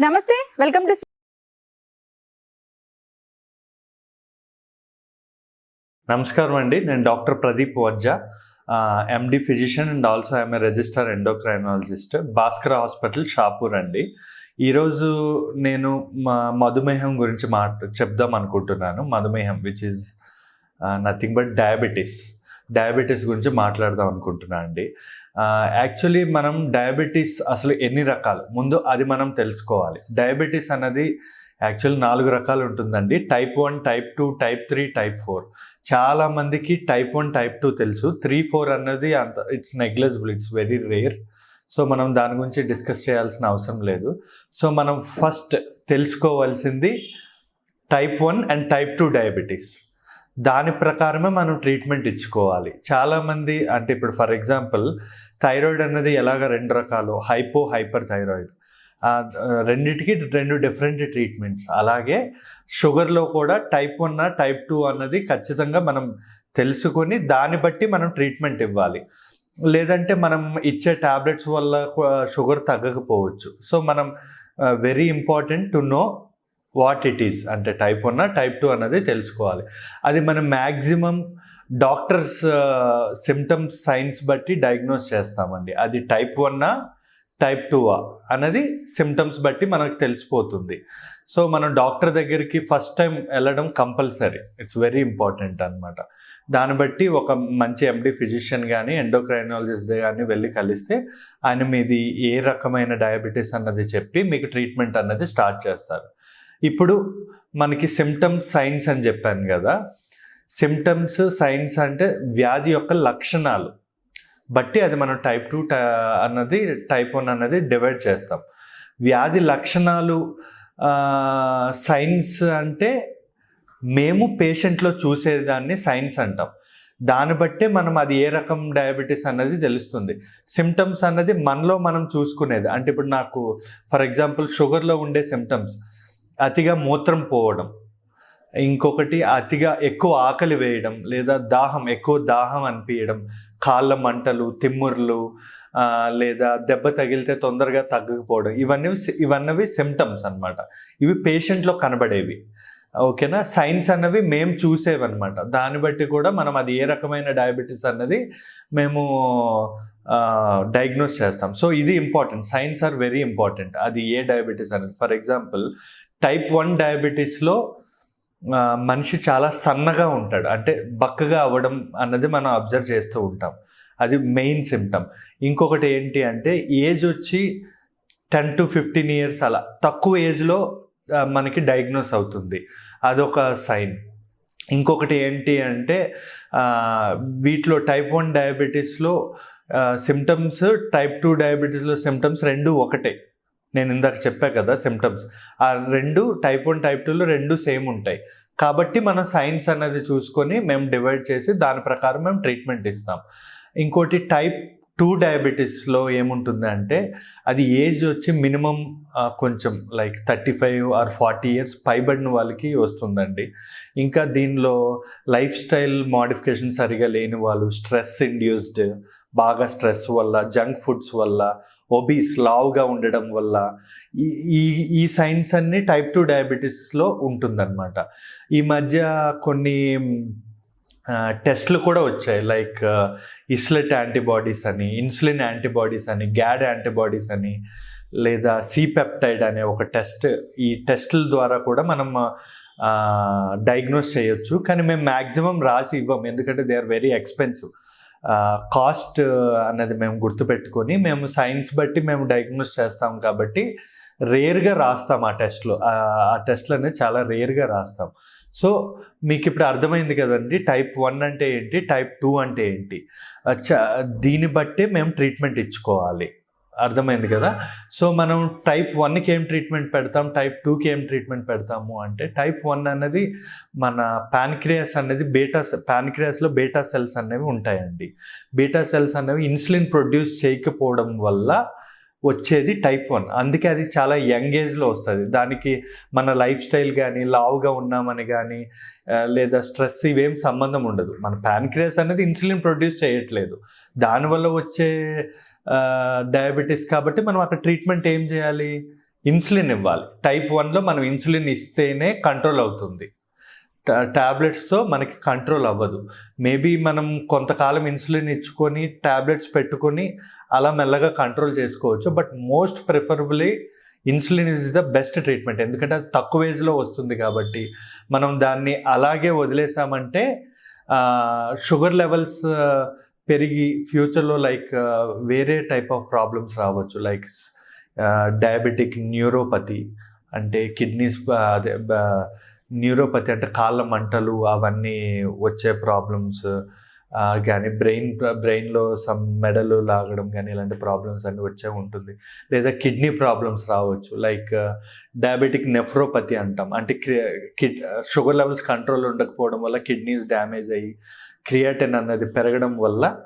నమస్తే welcome to నమస్కారం అండి. నేను doctor Pradeep Vajja. MD physician and also I'm a register endocrinologist Bhaskar hospital Shapur అండి. ఈరోజు నేను మా మధుమేహం గురించి మాట చెప్దాం అనుకుంటున్నాను. మధుమేహం which is nothing but diabetes diabetes గురించి మాట్లాడదాం అనుకుంటున్నాను అండి. యాక్చువల్లీ మనం డయాబెటీస్ అసలు ఎన్ని రకాలు? ముందు అది మనం తెలుసుకోవాలి. డయాబెటీస్ అన్నది యాక్చువల్ నాలుగు రకాలు ఉంటుందండి. Type one type two type three type four చాలా మందికి టైప్ వన్ టైప్ టూ తెలుసు. త్రీ ఫోర్ అన్నది అంత it's negligible it's very rare so మనం దాని గురించి డిస్కస్ చేయాల్సిన అవసరం లేదు. సో మనం ఫస్ట్ తెలుసుకోవాల్సింది type one and type two diabetes దాని ప్రకారమే మనం ట్రీట్మెంట్ ఇచ్చుకోవాలి. చాలామంది అంటే ఇప్పుడు ఫర్ ఎగ్జాంపుల్ థైరాయిడ్ అన్నది ఎలాగ రెండు రకాలు? Hypo hyper thyroid. రెండిటికి రెండు డిఫరెంట్ ట్రీట్మెంట్స్. అలాగే షుగర్లో కూడా టైప్ వన్ టైప్ టూ అన్నది ఖచ్చితంగా మనం తెలుసుకొని దాన్ని బట్టి మనం ట్రీట్మెంట్ ఇవ్వాలి. లేదంటే మనం ఇచ్చే టాబ్లెట్స్ వల్ల షుగర్ తగ్గకపోవచ్చు. సో మనం very important to know what it is. అంటే టైప్ వన్ టైప్ టూ అన్నది తెలుసుకోవాలి. అది మనం మ్యాక్సిమం డాక్టర్స్ సిమ్టమ్స్ సైన్స్ బట్టి డయాగ్నోస్ చేస్తామండి. అది టైప్ వన్నా టైప్ టూవా అన్నది సిమ్టమ్స్ బట్టి మనకు తెలిసిపోతుంది. సో మనం డాక్టర్ దగ్గరికి ఫస్ట్ టైం వెళ్ళడం కంపల్సరీ. ఇట్స్ వెరీ ఇంపార్టెంట్ అనమాట దాన్ని బట్టి ఒక మంచి ఎండి ఫిజిషియన్ కానీ ఎండోక్రైనాలజిస్ట్ కానీ వెళ్ళి కలిస్తే ఆయన మీది ఏ రకమైన డయాబెటీస్ అన్నది చెప్పి మీకు ట్రీట్మెంట్ అన్నది స్టార్ట్ చేస్తారు. ఇప్పుడు మనకి సిమ్టమ్స్ సైన్స్ అని చెప్పాను కదా సిమ్టమ్స్ సైన్స్ అంటే వ్యాధి యొక్క లక్షణాలు. బట్టి అది మనం టైప్ టూ అన్నది టైప్ వన్ అన్నది డివైడ్ చేస్తాం. వ్యాధి లక్షణాలు సైన్స్ అంటే మేము పేషెంట్లో చూసేదాన్ని సైన్స్ అంటాం. దాన్ని బట్టే మనం అది ఏ రకం డయాబెటీస్ అన్నది తెలుస్తుంది. సిమ్టమ్స్ అన్నది మనలో మనం చూసుకునేది. అంటే ఇప్పుడు నాకు ఫర్ ఎగ్జాంపుల్ షుగర్లో ఉండే సిమ్టమ్స్ అతిగా మూత్రం పోవడం. ఇంకొకటి అతిగా ఎక్కువ ఆకలి వేయడం లేదా దాహం ఎక్కువ దాహం అనిపించడం కాళ్ళ మంటలు తిమ్ముర్లు లేదా దెబ్బ తగిలితే తొందరగా తగ్గకపోవడం. ఇవన్నీ ఇవన్నవి సిమ్టమ్స్ అనమాట ఇవి పేషెంట్లో కనబడేవి. ఓకేనా? సైన్స్ అన్నవి మేము చూసేవన్నమాట. దాన్ని బట్టి కూడా మనం అది ఏ రకమైన డయాబెటీస్ అన్నది మేము డయాగ్నోస్ చేస్తాం. సో ఇది important signs are very important అది ఏ డయాబెటీస్ అనేది. ఫర్ ఎగ్జాంపుల్ టైప్ వన్ డయాబెటీస్లో మనిషి చాలా సన్నగా ఉంటాడు. అంటే బక్కగా అవ్వడం అన్నది మనం అబ్జర్వ్ చేస్తూ ఉంటాం. అది మెయిన్ సిమ్టమ్ ఇంకొకటి ఏంటి అంటే ఏజ్ వచ్చి టెన్ టు ఫిఫ్టీన్ ఇయర్స్ అలా. తక్కువ ఏజ్లో మనకి డయాగ్నోస్ అవుతుంది. అదొక సైన్ ఇంకొకటి ఏంటి అంటే వీటిలో టైప్ వన్ డయాబెటీస్లో సిమ్టమ్స్ టైప్ టూ డయాబెటీస్లో సిమ్టమ్స్ రెండు ఒకటే. నేను ఇందాక చెప్పా కదా సిమ్టమ్స్ ఆ రెండు టైప్ వన్ టైప్ టూలో రెండు సేమ్ ఉంటాయి. కాబట్టి మన సైన్స్ అనేది చూసుకొని మేము డివైడ్ చేసి దాని ప్రకారం మేము ట్రీట్మెంట్ ఇస్తాం. ఇంకోటి టైప్ టూ డయాబెటీస్లో ఏముంటుంది అంటే అది ఏజ్ వచ్చి మినిమం కొంచెం like thirty five or forty years పైబడిన వాళ్ళకి వస్తుందండి. ఇంకా దీనిలో లైఫ్ స్టైల్ మోడిఫికేషన్ సరిగా లేని వాళ్ళు స్ట్రెస్ ఇండ్యూస్డ్ బాగా స్ట్రెస్ వల్ల జంక్ ఫుడ్స్ వల్ల ఒబీస్ లావుగా ఉండడం వల్ల ఈ ఈ ఈ సైన్స్ అన్ని టైప్ టూ డయాబెటీస్లో ఉంటుందన్నమాట. ఈ మధ్య కొన్ని టెస్ట్లు కూడా వచ్చాయి. లైక్ ఇస్లెట్ యాంటీబాడీస్ అని ఇన్సులిన్ యాంటీబాడీస్ అని గ్యాడ్ యాంటీబాడీస్ అని లేదా సిపెప్టైడ్ అనే ఒక టెస్ట్. ఈ టెస్టుల ద్వారా కూడా మనం డయాగ్నోస్ చేయొచ్చు. కానీ మేము మ్యాక్సిమం రాసి ఇవ్వం. ఎందుకంటే they are very expensive. Cost అన్నది మేము గుర్తుపెట్టుకొని మేము సైన్స్ బట్టి మేము డయాగ్నోస్ చేస్తాం కాబట్టి రేర్గా రాస్తాం ఆ టెస్ట్లో ఆ టెస్ట్లు అనేది చాలా రేర్గా రాస్తాం. సో మీకు ఇప్పుడు అర్థమైంది కదండి టైప్ వన్ అంటే ఏంటి టైప్ టూ అంటే ఏంటి? చ- దీన్ని బట్టే మేము ట్రీట్మెంట్ ఇచ్చుకోవాలి. అర్థమైంది కదా? సో మనం టైప్ వన్కి ఏం ట్రీట్మెంట్ పెడతాం టైప్ టూకి ఏం ట్రీట్మెంట్ పెడతాము అంటే టైప్ వన్ అనేది మన ప్యాన్క్రియాస్ అనేది బీటా ప్యాన్క్రియాస్లో బీటా సెల్స్ అనేవి ఉంటాయండి. బీటా సెల్స్ అనేవి ఇన్సులిన్ ప్రొడ్యూస్ చేయకపోవడం వల్ల వచ్చేది టైప్ వన్ అందుకే అది చాలా యంగ్ ఏజ్లో వస్తుంది. దానికి మన లైఫ్ స్టైల్ కానీ లావుగా ఉన్నామని కానీ లేదా స్ట్రెస్ ఇవేం సంబంధం ఉండదు. మన ప్యాన్క్రియాస్ అనేది ఇన్సులిన్ ప్రొడ్యూస్ చేయట్లేదు. దానివల్ల వచ్చే డయాబెటీస్ కాబట్టి మనం అక్కడ ట్రీట్మెంట్ ఏం చేయాలి? ఇన్సులిన్ ఇవ్వాలి. టైప్ వన్లో మనం ఇన్సులిన్ ఇస్తేనే కంట్రోల్ అవుతుంది. ట్యాబ్లెట్స్తో మనకి కంట్రోల్ అవ్వదు. మేబీ మనం కొంతకాలం ఇన్సులిన్ ఇచ్చుకొని ట్యాబ్లెట్స్ పెట్టుకొని అలా మెల్లగా కంట్రోల్ చేసుకోవచ్చు. But most preferably insulin is the best treatment ఎందుకంటే అది తక్కువ ఏజ్లో వస్తుంది కాబట్టి మనం దాన్ని అలాగే వదిలేసామంటే షుగర్ లెవెల్స్ పెరిగి ఫ్యూచర్లో లైక్ వేరే టైప్ ఆఫ్ ప్రాబ్లమ్స్ రావచ్చు. లైక్ డయాబెటిక్ న్యూరోపతి అంటే కిడ్నీస్ అదే న్యూరోపతి అంటే కాళ్ళ మంటలు అవన్నీ వచ్చే ప్రాబ్లమ్స్ కానీ బ్రెయిన్ బ్రెయిన్లో సమ్ మెడలు లాగడం కానీ ఇలాంటి ప్రాబ్లమ్స్ అన్నీ వచ్చే ఉంటుంది. లేదా కిడ్నీ ప్రాబ్లమ్స్ రావచ్చు. లైక్ డయాబెటిక్ నెఫ్రోపతి అంటాం. అంటే కిడ్ షుగర్ లెవెల్స్ కంట్రోల్ ఉండకపోవడం వల్ల కిడ్నీస్ డ్యామేజ్ అయ్యి క్రియాటిన్ అన్నది పెరగడం వల్ల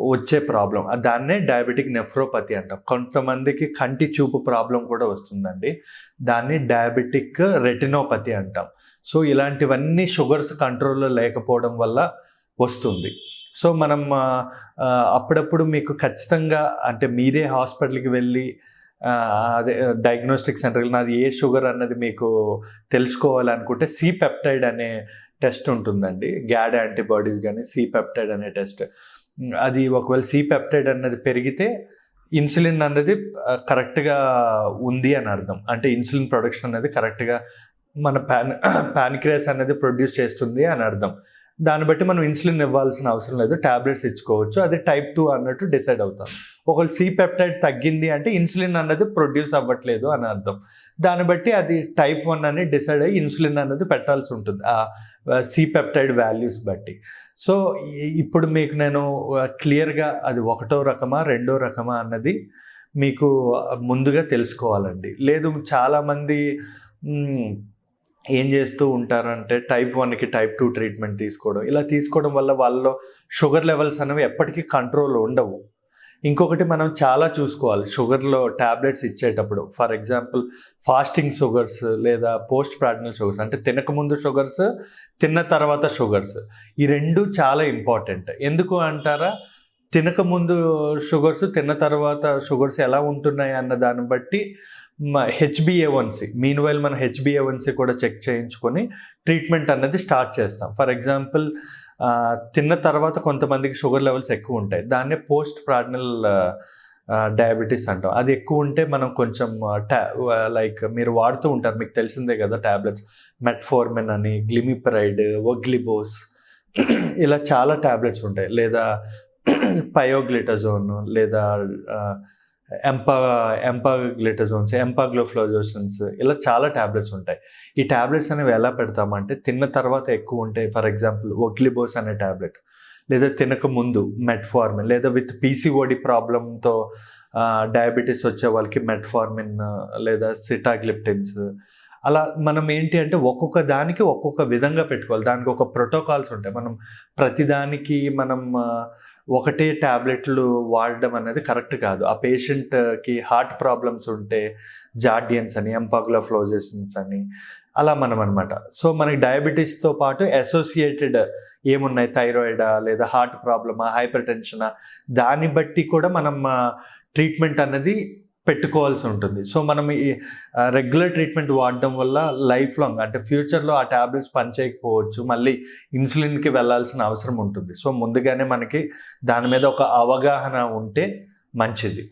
వచ్చే ప్రాబ్లం దాన్నే డయాబెటిక్ నెఫ్రోపతి అంటాం. కొంతమందికి కంటి చూపు ప్రాబ్లం కూడా వస్తుందండి. దాన్ని డయాబెటిక్ రెటినోపతి అంటాం. సో ఇలాంటివన్నీ షుగర్స్ కంట్రోల్లో లేకపోవడం వల్ల వస్తుంది. సో మనం అప్పుడప్పుడు మీకు ఖచ్చితంగా అంటే మీరే హాస్పిటల్కి వెళ్ళి అదే డయాగ్నోస్టిక్ సెంటర్కి నాది ఏ షుగర్ అన్నది మీకు తెలుసుకోవాలనుకుంటే సి పెప్టైడ్ అనే టెస్ట్ ఉంటుందండి. గ్యాడ్ యాంటీబాడీస్ కానీ సి పెప్టైడ్ అనే టెస్ట్. అది ఒకవేళ సి పెప్టైడ్ అన్నది పెరిగితే ఇన్సులిన్ అన్నది కరెక్ట్గా ఉంది అని అర్థం. అంటే ఇన్సులిన్ ప్రొడక్షన్ అనేది కరెక్ట్గా మన ప్యాన్ ప్యాన్క్రియాస్ అనేది ప్రొడ్యూస్ చేస్తుంది అని అర్థం. దాన్ని బట్టి మనం ఇన్సులిన్ ఇవ్వాల్సిన అవసరం లేదు ట్యాబ్లెట్స్ ఇచ్చుకోవచ్చు. అది టైప్ టూ అన్నట్టు డిసైడ్ అవుతాం. ఒకవేళ సి పెప్టైడ్ తగ్గింది అంటే ఇన్సులిన్ అన్నది ప్రొడ్యూస్ అవ్వట్లేదు అని అర్థం. దాన్ని బట్టి అది టైప్ వన్ అని డిసైడ్ అయ్యి ఇన్సులిన్ అన్నది పెట్టాల్సి ఉంటుంది ఆ సి పెప్టైడ్ వాల్యూస్ బట్టి. సో ఇప్పుడు మీకు నేను క్లియర్గా అది ఒకటో రకమా రెండో రకమా అన్నది మీకు ముందుగా తెలుసుకోవాలండి. లేదు చాలామంది ఏం చేస్తూ ఉంటారంటే టైప్ వన్కి టైప్ టూ ట్రీట్మెంట్ తీసుకోవడం. ఇలా తీసుకోవడం వల్ల వాళ్ళలో షుగర్ లెవెల్స్ అనేవి ఎప్పటికీ కంట్రోల్ ఉండవు. ఇంకొకటి మనం చాలా చూసుకోవాలి. షుగర్లో ట్యాబ్లెట్స్ ఇచ్చేటప్పుడు ఫర్ ఎగ్జాంపుల్ ఫాస్టింగ్ షుగర్స్ లేదా పోస్ట్ ప్రాడినల్ షుగర్స్ అంటే తినకముందు షుగర్స్ తిన్న తర్వాత షుగర్స్ ఈ రెండు చాలా ఇంపార్టెంట్ ఎందుకు అంటారా? తినకముందు షుగర్స్ తిన్న తర్వాత షుగర్స్ ఎలా ఉంటున్నాయి అన్న దాన్ని బట్టి హెచ్బిఏవన్సి మీన్ వైల్ మనం హెచ్బిఏవన్సి కూడా చెక్ చేయించుకొని ట్రీట్మెంట్ అనేది స్టార్ట్ చేస్తాం. ఫర్ ఎగ్జాంపుల్ తిన్న తర్వాత కొంతమందికి షుగర్ లెవెల్స్ ఎక్కువ ఉంటాయి. దాన్నే పోస్ట్ ప్రాడినల్ డయాబెటీస్ అంటాం. అది ఎక్కువ ఉంటే మనం కొంచెం టా లైక్ మీరు వాడుతూ ఉంటారు. మీకు తెలిసిందే కదా ట్యాబ్లెట్స్ మెట్ఫోర్మిన్ అని గ్లిమిప్రైడ్ ఒగ్లిబోస్ ఇలా చాలా ట్యాబ్లెట్స్ ఉంటాయి. లేదా పయోగ్లిటజోన్ లేదా ఎంపా ఎంపాగ్లిటజోన్స్ ఎంపాగ్లోఫ్లోజోసన్స్ ఇలా చాలా ట్యాబ్లెట్స్ ఉంటాయి. ఈ ట్యాబ్లెట్స్ అనేవి ఎలా పెడతామంటే తిన్న తర్వాత ఎక్కువ ఉంటాయి. ఫర్ ఎగ్జాంపుల్ ఒగ్లిబోస్ అనే ట్యాబ్లెట్ లేదా తినక ముందు మెట్ఫార్మిన్ లేదా విత్ పీసీఓడి ప్రాబ్లంతో డయాబెటీస్ వచ్చే వాళ్ళకి మెట్ఫార్మిన్ లేదా సిటాగ్లిప్టిన్స్ అలా మనం ఏంటి అంటే ఒక్కొక్క దానికి ఒక్కొక్క విధంగా పెట్టుకోవాలి. దానికి ఒక ప్రోటోకాల్స్ ఉంటాయి. మనం ప్రతిదానికి మనం ఒకటే ట్యాబ్లెట్లు వాడడం అనేది కరెక్ట్ కాదు. ఆ పేషెంట్కి హార్ట్ ప్రాబ్లమ్స్ ఉంటే జార్డియన్స్ అని ఎంపాగ్లోఫ్లోజెషన్స్ అని అలా మనం అనమాట సో మనకి డయాబెటీస్తో పాటు అసోసియేటెడ్ ఏమున్నాయి? థైరాయిడా లేదా హార్ట్ ప్రాబ్లమా? హైపర్ టెన్షనా దాన్ని బట్టి కూడా మనం ట్రీట్మెంట్ అనేది పెట్టుకోవాల్సి ఉంటుంది. సో మనం ఈ రెగ్యులర్ ట్రీట్మెంట్ వాడడం వల్ల లైఫ్ లాంగ్ అంటే ఫ్యూచర్లో ఆ ట్యాబ్లెట్స్ పనిచేయకపోవచ్చు. మళ్ళీ ఇన్సులిన్కి వెళ్ళాల్సిన అవసరం ఉంటుంది. సో ముందుగానే మనకి దాని మీద ఒక అవగాహన ఉంటే మంచిది.